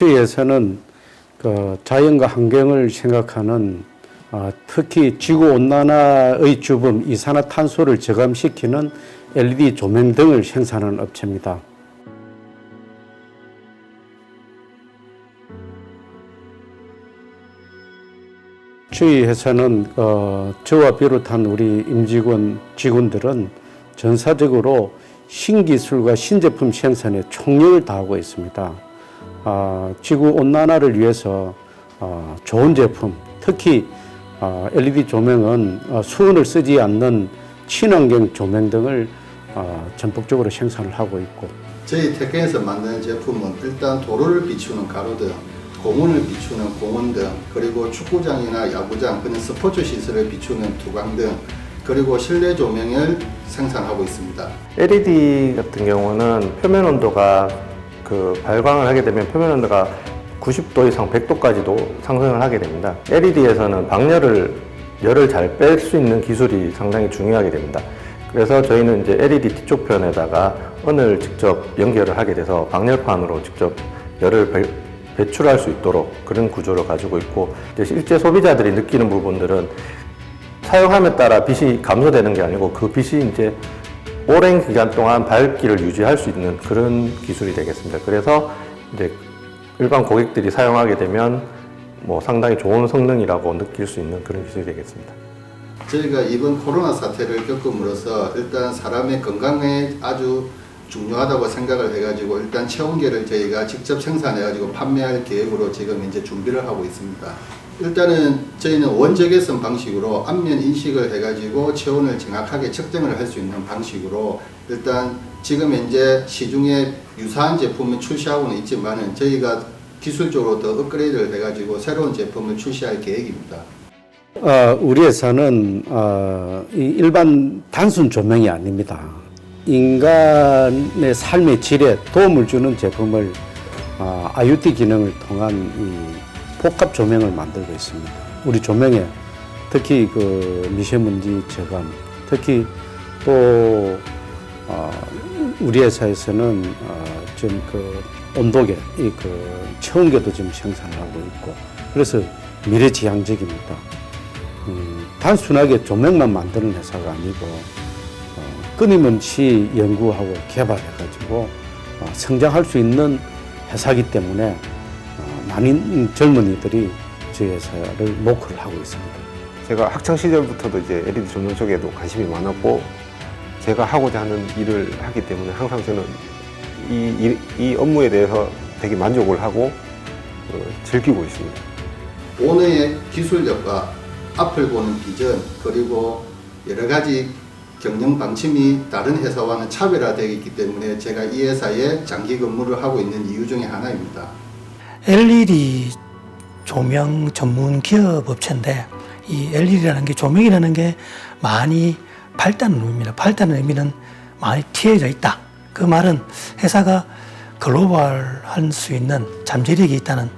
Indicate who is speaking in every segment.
Speaker 1: 시에서는 그 자연과 환경을 생각하는 어, 특히 지구 온난화의 주범 이산화탄소를 저감시키는 LED 조명 등을 생산하는 업체입니다. 저희 회사는 어, 저와 비롯한 우리 임직원 직원들은 전사적으로 신기술과 신제품 생산에 총력을 다하고 있습니다. 아, 지구 온난화를 위해서 어, 좋은 제품, 특히 어, LED 조명은 어, 수온을 쓰지 않는 친환경 조명 등을 어, 전폭적으로 생산을 하고 있고
Speaker 2: 저희 테크에서 만드는 제품은 일단 도로를 비추는 가로등, 공원을 비추는 공원등, 그리고 축구장이나 야구장, 그런 스포츠 시설을 비추는 두광등, 그리고 실내 조명을 생산하고 있습니다.
Speaker 3: LED 같은 경우는 표면 온도가 그 발광을 하게 되면 표면 온도가 90도 이상 100도까지도 상승을 하게 됩니다. LED에서는 방열을 열을 잘 뺄 수 있는 기술이 상당히 중요하게 됩니다. 그래서 저희는 이제 LED 뒤쪽 편에다가 은을 직접 연결을 하게 돼서 방열판으로 직접 열을 배- 배출할 수 있도록 그런 구조를 가지고 있고 실제 소비자들이 느끼는 부분들은 사용함에 따라 빛이 감소되는 게 아니고 그 빛이 이제 오랜 기간 동안 밝기를 유지할 수 있는 그런 기술이 되겠습니다. 그래서 이제 일반 고객들이 사용하게 되면 뭐 상당히 좋은 성능이라고 느낄 수 있는 그런 기술이 되겠습니다.
Speaker 2: 저희가 이번 코로나 사태를 겪음으로써 일단 사람의 건강에 아주 중요하다고 생각을 해가지고 일단 체온계를 저희가 직접 생산해가지고 판매할 계획으로 지금 이제 준비를 하고 있습니다. 일단은 저희는 원적외선 방식으로 안면 인식을 해가지고 체온을 정확하게 측정을 할 수 있는 방식으로 일단 지금 현재 시중에 유사한 제품을 출시하고는 있지만은 저희가 기술적으로 더 업그레이드를 해가지고 새로운 제품을 출시할 계획입니다.
Speaker 1: 어, 우리 회사는 어, 이 일반 단순 조명이 아닙니다. 인간의 삶의 질에 도움을 주는 제품을 어, IoT 기능을 통한 이 복합 조명을 만들고 있습니다. 우리 조명에 특히 그 미세먼지 저감, 특히 또 어, 우리 회사에서는 어, 지금 그 온도계, 이그 체온계도 지금 생산을 하고 있고 그래서 미래지향적입니다. 음, 단순하게 조명만 만드는 회사가 아니고 어, 끊임없이 연구하고 개발해가지고 어, 성장할 수 있는 회사이기 때문에 어, 많은 젊은이들이 저희 회사를 노크를 하고 있습니다.
Speaker 4: 제가 학창 시절부터도 이제 LED 조명 쪽에도 관심이 많았고 제가 하고자 하는 일을 하기 때문에 항상 저는 이, 이, 이 업무에 대해서 되게 만족을 하고 어, 즐기고 있습니다.
Speaker 2: 오늘의 기술력과 앞을 보는 비전 그리고 여러 가지 경영 방침이 다른 회사와는 차별화되어 있기 때문에 제가 이 회사에 장기 근무를 하고 있는 이유 중에 하나입니다.
Speaker 5: LED 조명 전문 기업 업체인데 이 LED라는 게 조명이라는 게 많이 밝다는 의미입니다. 밝다는 의미는 많이 튀어져 있다. 그 말은 회사가 글로벌할 수 있는 잠재력이 있다는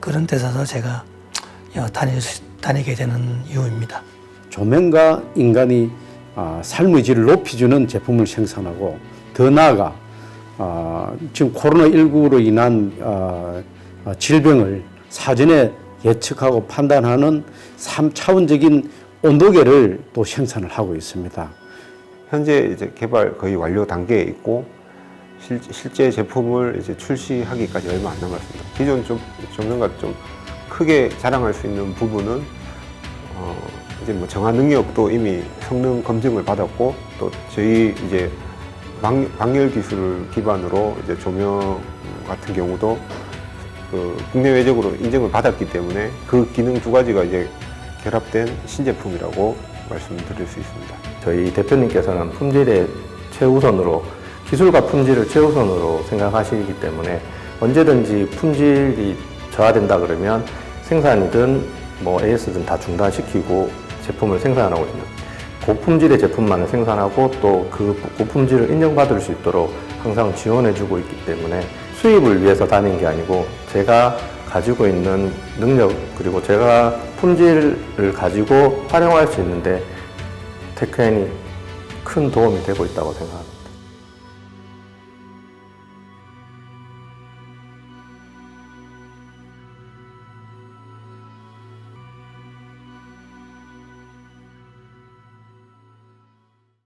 Speaker 5: 그런 뜻에서 제가 어, 수- 다니게 되는 이유입니다.
Speaker 1: 조명과 인간이 아, 삶의 질을 높여주는 제품을 생산하고 더 나아가 아, 지금 코로나19로 인한 아, 아, 질병을 사전에 예측하고 판단하는 3차원적인 온도계를 또 생산을 하고 있습니다.
Speaker 4: 현재 이제 개발 거의 완료 단계에 있고 실, 실제 제품을 이제 출시하기까지 얼마 안 남았습니다. 기존 좀 조명과 좀 크게 자랑할 수 있는 부분은 어, 이제 뭐 정화 능력도 이미 성능 검증을 받았고 또 저희 이제 방, 방열 기술을 기반으로 이제 조명 같은 경우도 그 국내 외적으로 인정을 받았기 때문에 그 기능 두 가지가 이제 결합된 신제품이라고 말씀드릴 수 있습니다.
Speaker 3: 저희 대표님께서는 품질의 최우선으로 기술과 품질을 최우선으로 생각하시기 때문에 언제든지 품질이 저하된다 그러면 생산이든 뭐 AS든 다 중단시키고 제품을 있습니다. 고품질의 제품만을 생산하고 또 그 고품질을 인정받을 수 있도록 항상 지원해주고 있기 때문에 수입을 위해서 다닌 게 아니고 제가 가지고 있는 능력 그리고 제가 품질을 가지고 활용할 수 있는데 테크엔이 큰 도움이 되고 있다고 생각합니다.